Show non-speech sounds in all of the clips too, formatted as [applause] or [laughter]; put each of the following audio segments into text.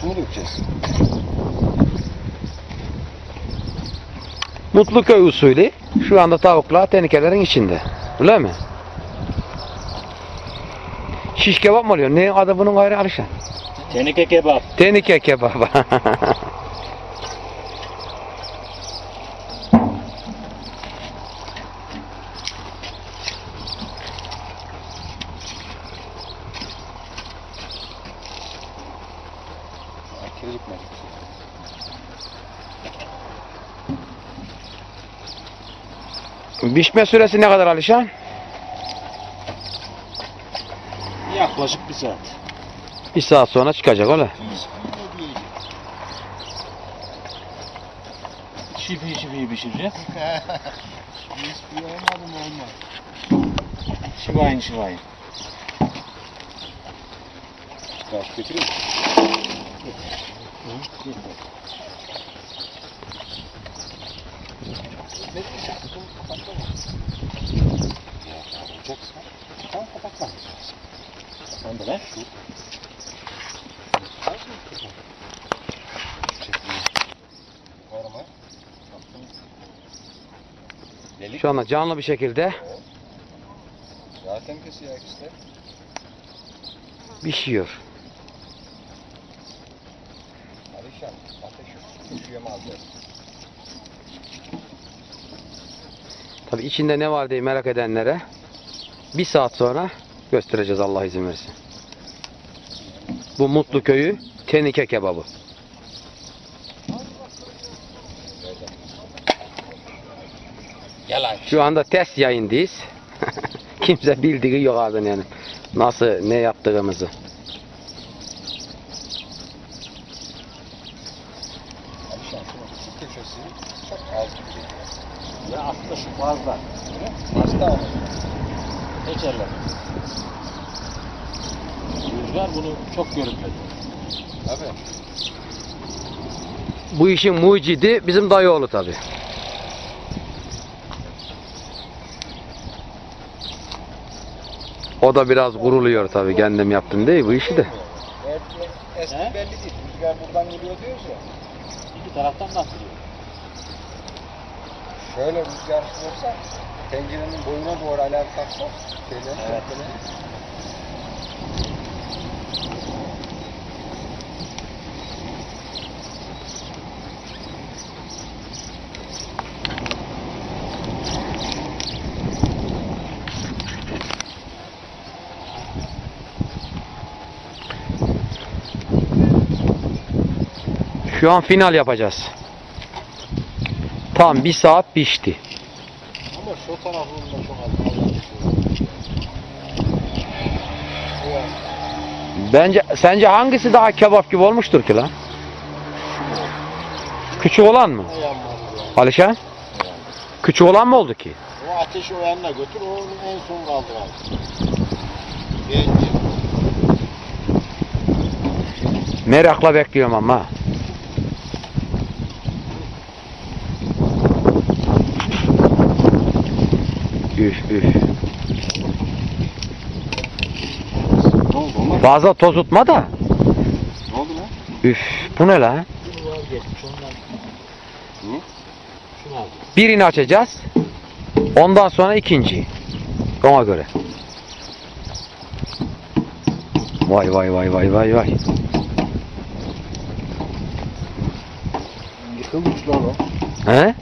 Su dökeceğiz? Mutluköy usulü şu anda tavuklar tenikelerin içinde. Öyle mi? Şiş kebap mı oluyor? Ne adı bunun gayrı Alişan? Tenike kebap. Tenike kebabı. [laughs] Pişme süresi ne kadar Alişan? Yaklaşık bir saat. Bir saat sonra çıkacak öyle. Şifi şifi pişireceğiz. Hiçbir [laughs] olmadı mı olmaz. Şivayın şivayın. Çıkar götüreyim. Olacaksa tam kapatmam. Delik Şu anda canlı bir şekilde zaten kesiyor işte. pişiyor. Alişan ateş üşüyor mu alacağız? Tabi içinde ne var diye merak edenlere bir saat sonra göstereceğiz Allah izin verirse. Bu Mutlu Köyü tenike kebabı. Gel Şu anda test yayındayız. [laughs] Kimse bildiği yok abi yani. Nasıl ne yaptığımızı. Ya aslında şu fazla. Hasta ama. Geçerler. Rüzgar bunu çok görünmedi. Tabii. Bu işin mucidi bizim dayıoğlu tabi. O da biraz guruluyor tabi kendim yaptım değil bu işi de. Eski belli değil. Rüzgar buradan geliyor diyoruz ya. İki taraftan nasıl geliyor? Şöyle rüzgar olsa pencerenin boyuna doğru alarm taksa şeyler Evet. Şu an final yapacağız. Tam bir saat pişti. Ama şu tarafında çok az Bence sence hangisi daha kebap gibi olmuştur ki lan? Küçük olan mı? Alişan? Küçük olan mı oldu ki? O ateşi o yanına götür, o en son kaldır abi. Merakla bekliyorum ama. Üf üf. Oldu onlar? Fazla toz tutma da. Ne oldu lan? Üf. Bu ne? Şunu aldı. Birini açacağız. Ondan sonra ikinci. Ona göre. Vay vay vay vay vay vay. Yıkılmış lan o. He? He.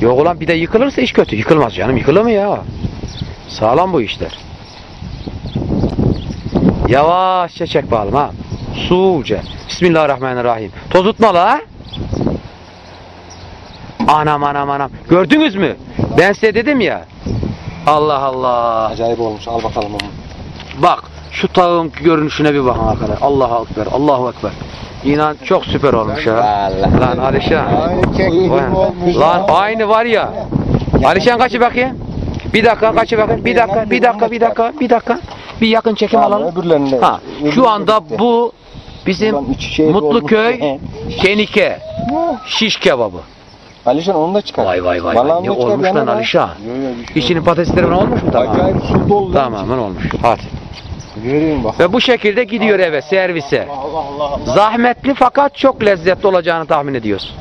Yok ulan bir de yıkılırsa iş kötü. Yıkılmaz canım. Yıkılır mı ya? Sağlam bu işler. Yavaşça çek bakalım ha. Suce. Bismillahirrahmanirrahim. Tozutma la. Anam anam anam. Gördünüz mü? Ben size dedim ya. Allah Allah. Acayip olmuş, al bakalım onu. Bak şu tavuğun görünüşüne bir bakın arkadaşlar. Allahu Ekber. Allahu Ekber. İnan çok süper olmuş ha. Lan Alişan. Aynı lan aynı var ya. Alişan kaçı bakayım? Bir dakika kaçı bakayım? Bir dakika, bir dakika, bir dakika, bir dakika. Bir yakın çekim alalım. Öbürlerinde. Ha, şu anda bu bizim Ulan Mutluköy olmuş. Kenike şiş kebabı. Alişan onu da çıkar. Vay vay vay Vallahi. Ne onu olmuş lan yanına. Alişan? Yo, yo, bir şey İçinin patatesleri falan olmuş mu? Tamam. Acayip su dolu. Tamamen olmuş. Hadi. Göreyim bak. Ve bu şekilde gidiyor eve servise. Allah Allah Allah. Zahmetli fakat çok lezzetli olacağını tahmin ediyoruz.